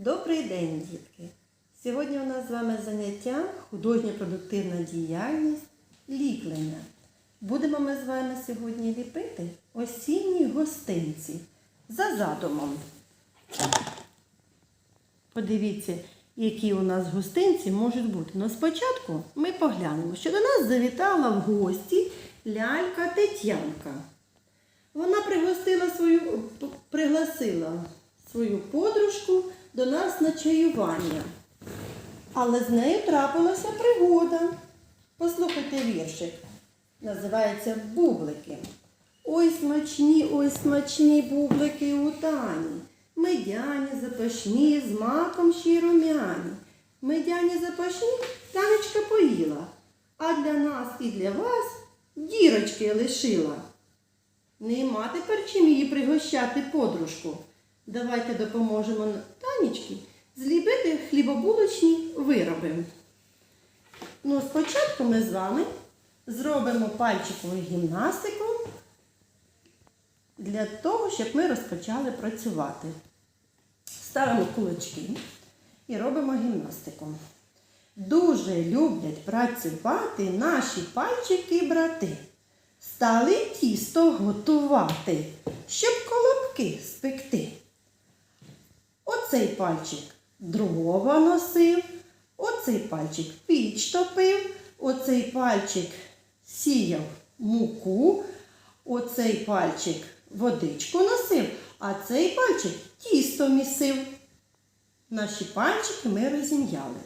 Добрий день, дітки! Сьогодні у нас з вами заняття художня продуктивна діяльність ліплення. Будемо ми з вами сьогодні ліпити осінні гостинці за задумом. Подивіться, які у нас гостинці можуть бути. Ну, спочатку ми поглянемо, що до нас завітала в гості лялька Тетянка. Вона пригостила свою, пригласила свою подружку до нас на чаювання. Але з нею трапилася пригода. Послухайте віршик. Називається Бублики. Ой смачні, ой смачні бублики у тані. Медяні запашні, з маком ще й румяні. Медяні запашні танечка поїла, а для нас і для вас дірочки лишила. Нема тепер чим її пригощати подружку. Давайте допоможемо Танечці зліпити хлібобулочні вироби. Ну, спочатку ми з вами зробимо пальчикову гімнастику для того, щоб ми розпочали працювати. Ставимо кулачки і робимо гімнастику. Дуже люблять працювати наші пальчики-брати. Стали тісто готувати, щоб колобки спекти. Оцей пальчик дрова носив, оцей пальчик піч топив, оцей пальчик сіяв муку, оцей пальчик водичку носив, а цей пальчик тісто місив. Наші пальчики ми розім'яли.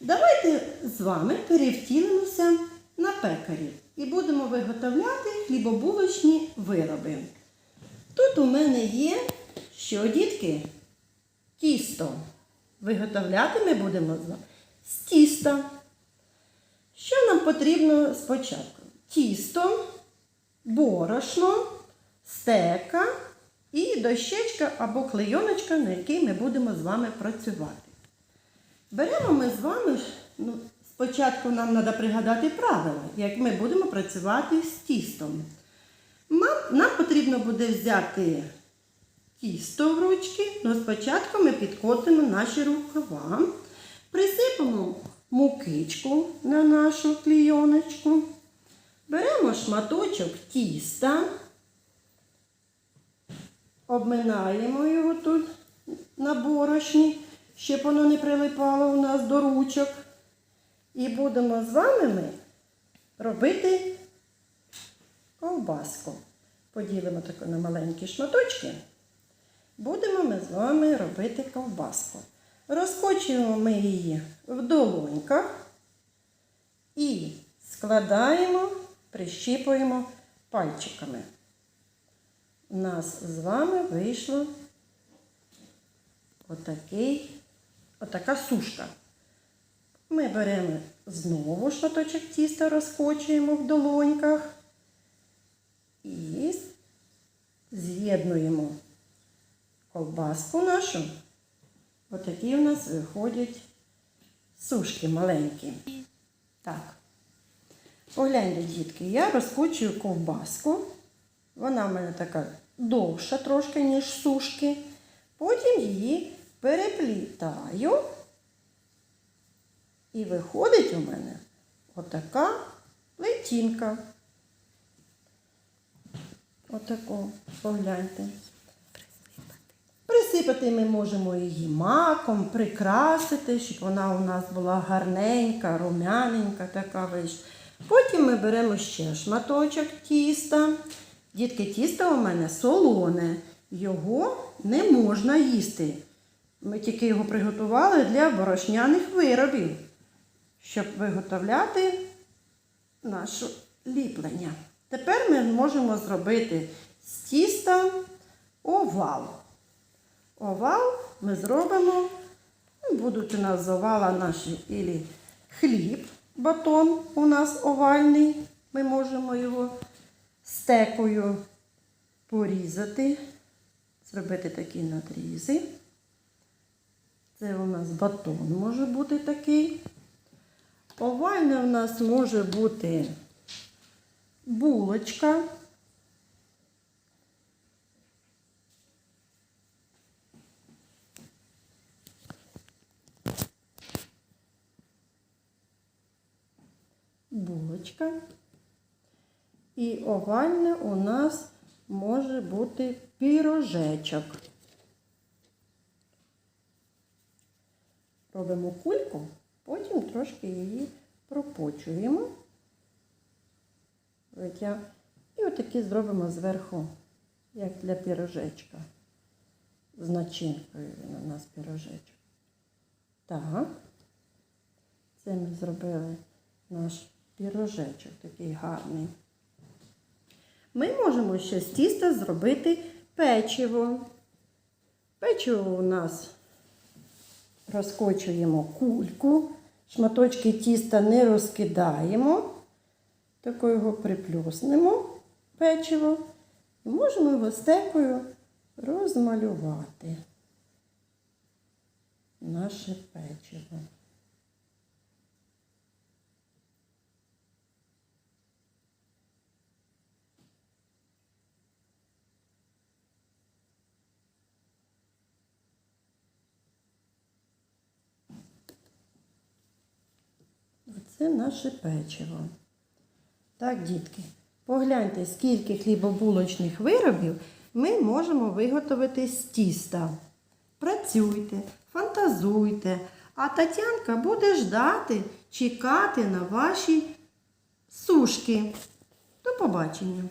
Давайте з вами перевтілимося на пекарів і будемо виготовляти хлібобулочні вироби. Тут у мене є, що дітки, тісто. Виготовляти ми будемо з тіста. Що нам потрібно спочатку? Тісто, борошно, стека і дощечка або клейоночка, на якій ми будемо з вами працювати. Беремо ми з вами, ну, спочатку нам треба пригадати правила, як ми будемо працювати з тістом. Нам, потрібно буде взяти тісто в ручки, але спочатку ми підкотимо наші рукава, присипемо мукичку на нашу клійоночку, беремо шматочок тіста, обминаємо його тут на борошні, щоб воно не прилипало у нас до ручок. І будемо з вами ми робити ковбаску. Поділимо таку на маленькі шматочки. Будемо ми з вами робити ковбаску. Розкочуємо ми її в долоньках і складаємо, прищіпуємо пальчиками. У нас з вами вийшло отакий, отака сушка. Ми беремо знову шматочок тіста, розкочуємо в долоньках і з'єднуємо колбаску нашу. Отакі у нас виходять сушки маленькі. Так. Погляньте, дітки, я розкочую ковбаску. Вона в мене така довша трошки, ніж сушки. Потім її переплітаю. І виходить у мене отака плетінка. Отаку, погляньте. Присипати ми можемо її маком, прикрасити, щоб вона у нас була гарненька, рум'яненька така вийшла. Потім ми беремо ще шматочок тіста. Дітки, тісто у мене солоне, його не можна їсти. Ми тільки його приготували для борошняних виробів, щоб виготовляти наше ліплення. Тепер ми можемо зробити з тіста овал. Овал ми зробимо, ну, будуть у нас з овала наші ілі хліб, батон у нас овальний. Ми можемо його стекою порізати, зробити такі надрізи. Це у нас батон може бути такий. Овальне у нас може бути булочка. Кульочка. І овальне у нас може бути пірожечок. Робимо кульку, потім трошки її пропочуємо. І отакі зробимо зверху, як для пірожечка. З начинкою він у нас пірожечок. Так. Це ми зробили наш пірожечок такий гарний. Ми можемо ще з тіста зробити печиво. Печиво у нас розкочуємо кульку, шматочки тіста не розкидаємо, тако його приплюснемо печиво і можемо його стекою розмалювати наше печиво. Оце наше печиво. Так, дітки, погляньте, скільки хлібобулочних виробів ми можемо виготовити з тіста. Працюйте, фантазуйте, а Тетянка буде ждати, чекати на ваші сушки. До побачення!